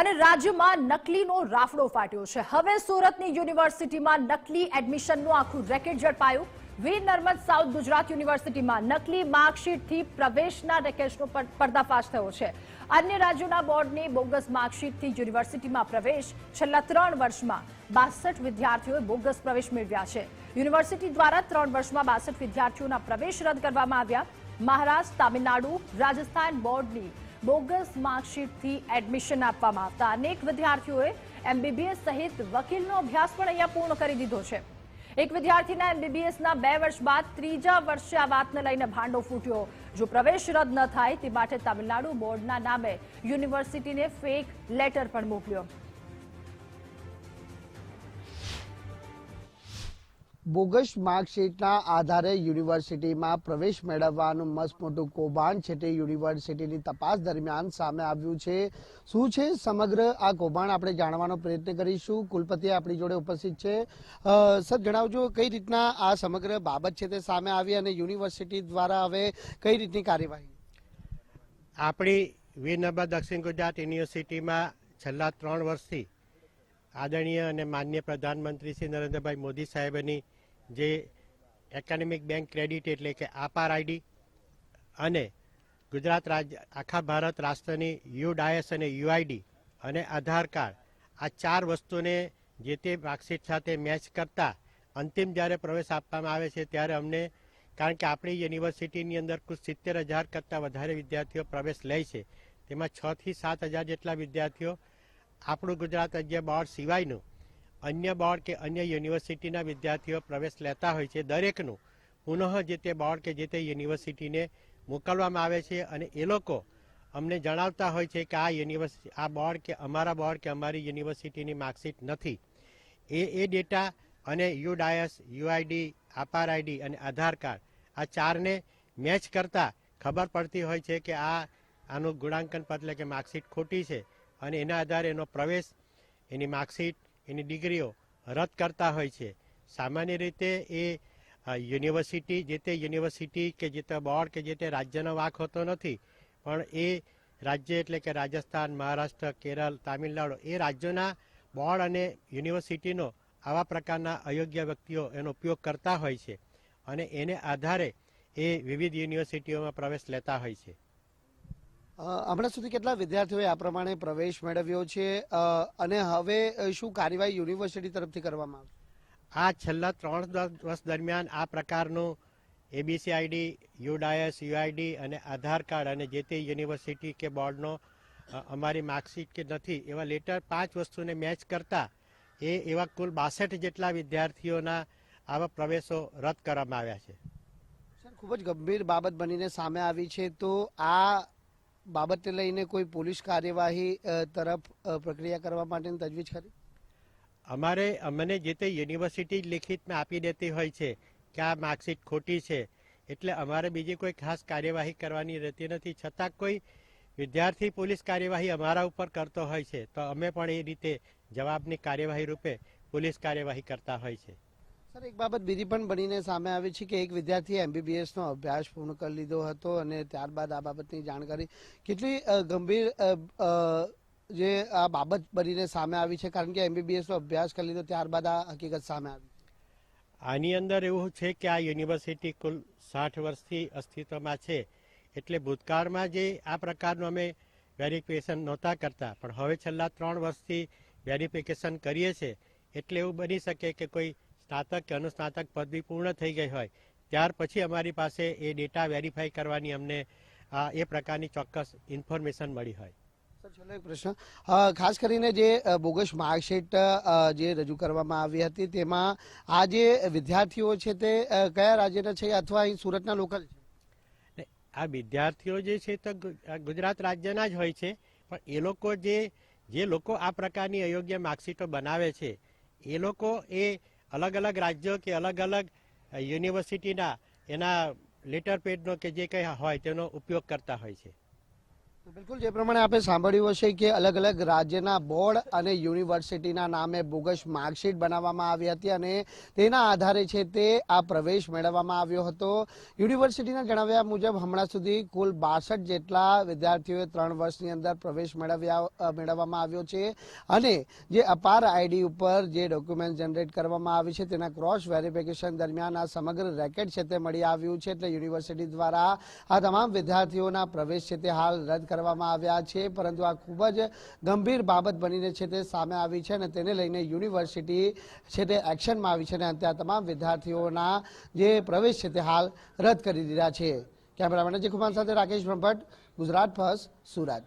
અને રાજ્યમાં નકલીનો રાફડો ફાટ્યો છે. હવે સુરતની યુનિવર્સિટીમાં નકલી એડમિશનનું આખું રેકેટ ઝડપાયું. વીર નર્મદ સાઉથ ગુજરાત યુનિવર્સિટીમાં નકલી માર્કશીટથી પ્રવેશના રેકેટનો પર- પર્દાફાશ થયો છે. અન્ય રાજ્યોના બોર્ડની બોગસ માર્કશીટથી યુનિવર્સિટીમાં પ્રવેશ છેલ્લા ત્રણ વર્ષમાં બાસઠ વિદ્યાર્થીઓએ બોગસ પ્રવેશ મેળવ્યા છે. યુનિવર્સિટી દ્વારા ત્રણ વર્ષમાં બાસઠ વિદ્યાર્થીઓના પ્રવેશ રદ કરવામાં આવ્યા. મહારાષ્ટ્ર, તામિલનાડુ, રાજસ્થાન બોર્ડની બોગસ માર્કશીટથી એડમિશન આપવામાં આવતા અનેક વિદ્યાર્થીઓએ એમબીબીએસ સહિત વકીલનો અભ્યાસ પણ અહીંયા પૂર્ણ કરી દીધો છે. એક વિદ્યાર્થીના એમબીબીએસના બે વર્ષ બાદ ત્રીજા વર્ષે આ વાતને લઈને ભાંડો ફૂટ્યો. જો પ્રવેશ રદ ન થાય તે માટે તામિલનાડુ બોર્ડના નામે યુનિવર્સિટીને ફેક લેટર પણ મોકલ્યો. બોગસ માર્કશીટના આધારે યુનિવર્સિટીમાં પ્રવેશ મેળવવાનું મસ્ત મોટું કૌભાંડ છે તે યુનિવર્સિટીની તપાસ દરમિયાન સામે આવ્યું છે. શું છે સમગ્ર આ કૌભાંડ? આપણે જાણવાનો પ્રયત્ન કરીશું. કુલપતિ આપણી જોડે ઉપસ્થિત છે. સર, જણાવજો કઈ રીતના આ સમગ્ર બાબત છે તે સામે આવી અને યુનિવર્સિટી દ્વારા હવે કઈ રીતની કાર્યવાહી? આપણી વીરનર્મદ દક્ષિણ ગુજરાત યુનિવર્સિટીમાં છેલ્લા ત્રણ વર્ષથી આદરણીય અને માન્ય પ્રધાનમંત્રી શ્રી નરેન્દ્રભાઈ મોદી સાહેબની જે એકેડેમિક બેંક ક્રેડિટ એટલે કે આપાર આઈડી અને ગુજરાત રાજ્ય, આખા ભારત રાષ્ટ્રની યુ ડાયસ અને યુઆઈડી અને આધાર કાર્ડ, આ ચાર વસ્તુને જે તે માર્કશીટ સાથે મેચ કરતા અંતિમ જ્યારે પ્રવેશ આપવામાં આવે છે ત્યારે અમને, કારણ કે આપણી યુનિવર્સિટીની અંદર કુલ સિત્તેર હજાર કરતાં વધારે વિદ્યાર્થીઓ પ્રવેશ લે છે. તેમાં છથી સાત હજાર જેટલા વિદ્યાર્થીઓ આપણું ગુજરાત રાજ્ય બોર્ડ સિવાયનું અન્ય બોર્ડ કે અન્ય યુનિવર્સિટીના વિદ્યાર્થીઓ પ્રવેશ લેતા હોય છે દરેકનું. પુનઃ જે તે બોર્ડ કે જે તે યુનિવર્સિટીને મોકલવામાં આવે છે અને એ લોકો અમને જણાવતા હોય છે કે આ યુનિવર્સિટી આ બોર્ડ કે અમારા બોર્ડ કે અમારી યુનિવર્સિટીની માર્કશીટ નથી. એ એ ડેટા અને U DISE UID, APAAR ID અને આધાર કાર્ડ આ ચારને મેચ કરતા ખબર પડતી હોય છે કે આ, આનું ગુણાંકન પત્ર કે માર્કશીટ ખોટી છે અને એના આધારે એનો પ્રવેશ, એની માર્કશીટ એની ડિગ્રીઓ રદ કરતા હોય છે. સામાન્ય રીતે એ યુનિવર્સિટી, જે તે યુનિવર્સિટી કે જે તે બોર્ડ કે જે તે રાજ્યનો વાક હોતો નથી, પણ એ રાજ્ય એટલે કે રાજસ્થાન, મહારાષ્ટ્ર, કેરળ, તામિલનાડુ, એ રાજ્યોના બોર્ડ અને યુનિવર્સિટીનો આવા પ્રકારના અયોગ્ય વ્યક્તિઓ એનો ઉપયોગ કરતા હોય છે. અને એને આધારે એ વિવિધ યુનિવર્સિટીઓમાં પ્રવેશ લેતા હોય છે. હમણાં સુધી કેટલા વિદ્યાર્થીઓએ આ પ્રમાણે પ્રવેશ મેળવ્યો છે? અને હવે શું કાર્યવાહી યુનિવર્સિટી તરફથી કરવામાં આવશે આ છેલ્લા ત્રણ વર્ષ દરમિયાન આ પ્રકારનું એબીસી આઈડી યુડાયસ યુઆઈડી અને આધાર કાર્ડ અને જે તે યુનિવર્સિટી કે બોર્ડનો અમારી માર્કશીટ કે નથી એવા લેટર પાંચ વસ્તુને મેચ કરતા એ એવા કુલ બાસઠ જેટલા વિદ્યાર્થીઓના આવા પ્રવેશો રદ કરવામાં આવ્યા છે. સર ખૂબ જ ગંભીર બાબત બનીને સામે આવી છે. તો આ બાબતને લઈને કોઈ પોલીસ કાર્યવાહી તરફ પ્રક્રિયા કરવા માટેની તજવીજ કરી અમારે, અમને જે તે યુનિવર્સિટી લિખિતમાં આપી દેતી હોય છે કે આ માર્કશીટ ખોટી છે, એટલે અમારે બીજી કોઈ ખાસ કાર્યવાહી કરવાની રહેતી નથી. છતાં કોઈ વિદ્યાર્થી પોલીસ કાર્યવાહી અમારા ઉપર કરતો હોય છે, તો અમે પણ એ રીતે જવાબની કાર્યવાહી રૂપે પોલીસ કાર્યવાહી કરતા હોય છે. સર, એક બાબત બીજી પણ બનીને સામે આવી છે કે એક વિદ્યાર્થીએ એમબીબીએસ નો અભ્યાસ પૂર્ણ કરી લીધો હતો અને ત્યારબાદ આ બાબતની જાણકારી કેટલી ગંભીર જે આ બાબત બનીને સામે આવી છે, કારણ કે એમબીબીએસ નો અભ્યાસ કરી લીધો, ત્યારબાદ આ હકીકત સામે આવી આની અંદર એવું છે કે આ યુનિવર્સિટી કુલ સાઠ વર્ષથી અસ્તિત્વમાં છે, એટલે ભૂતકાળમાં જે આ પ્રકારનું અમે વેરિફિકેશન નહોતા કરતા, પણ હવે છેલ્લા ત્રણ વર્ષથી વેરિફિકેશન કરીએ છીએ એટલે એવું બની શકે કે કોઈ સ્નાતક કે અનુસ્નાતક પદવી પૂર્ણ થઈ ગઈ હોય ત્યાર પછી અમારી પાસે એ ડેટા વેરીફાઈ કરવાની અમને આ એ પ્રકારની ચોક્કસ ઇન્ફોર્મેશન મળી હોય. છેલ્લો એક પ્રશ્ન. ખાસ કરીને જે બોગસ માર્કશીટ જે રજૂ કરવામાં આવી હતી તેમાં આ જે વિદ્યાર્થીઓ છે તે કયા રાજ્યના છે અથવા અહીં સુરતના લોકલ છે? આ વિદ્યાર્થીઓ જે છે તો ગુજરાત રાજ્યના જ હોય છે પણ એ લોકો જે જે લોકો આ પ્રકારની અયોગ્ય માર્કશીટો બનાવે છે એ લોકો એ અલગ અલગ રાજ્યો કે અલગ અલગ યુનિવર્સિટીના એના લેટર પેડનો કે જે કંઈ હોય તેનો ઉપયોગ કરતા હોય છે. બિલકુલ, જે પ્રમાણે આપણે સાંભળ્યું હશે કે અલગ અલગ રાજ્યના બોર્ડ અને યુનિવર્સિટીના નામે બોગસ માર્કશીટ બનાવવામાં આવી હતી અને તેના આધારે છે તે આ પ્રવેશ મેળવવામાં આવ્યો હતો. યુનિવર્સિટીના જણાવ્યા મુજબ, હમણાં સુધી કુલ બાસઠ જેટલા વિદ્યાર્થીઓએ ત્રણ વર્ષની અંદર પ્રવેશ મેળવ્યા મેળવવામાં આવ્યો છે અને જે અપાર આઈડી ઉપર જે ડોક્યુમેન્ટ જનરેટ કરવામાં આવી છે તેના ક્રોસ વેરિફિકેશન દરમિયાન આ સમગ્ર રેકેટ છે તે મળી આવ્યું છે એટલે યુનિવર્સિટી દ્વારા આ તમામ વિદ્યાર્થીઓના પ્રવેશ છે તે હાલ રદ કરવામાં આવ્યા છે, પરંતુ આ ખૂબ જ ગંભીર બાબત બનીને છે તે સામે આવી છે અને તેને લઈને યુનિવર્સિટી છે તે એક્શનમાં આવી છે અને આ તમામ વિદ્યાર્થીઓના જે પ્રવેશ છે તે હાલ રદ કરી દીધા છે. કેમેરામેન અજય કુમાર સાથે રાકેશ બ્રહ્મભટ્ટ, ગુજરાત ફર્સ્ટ, સુરત.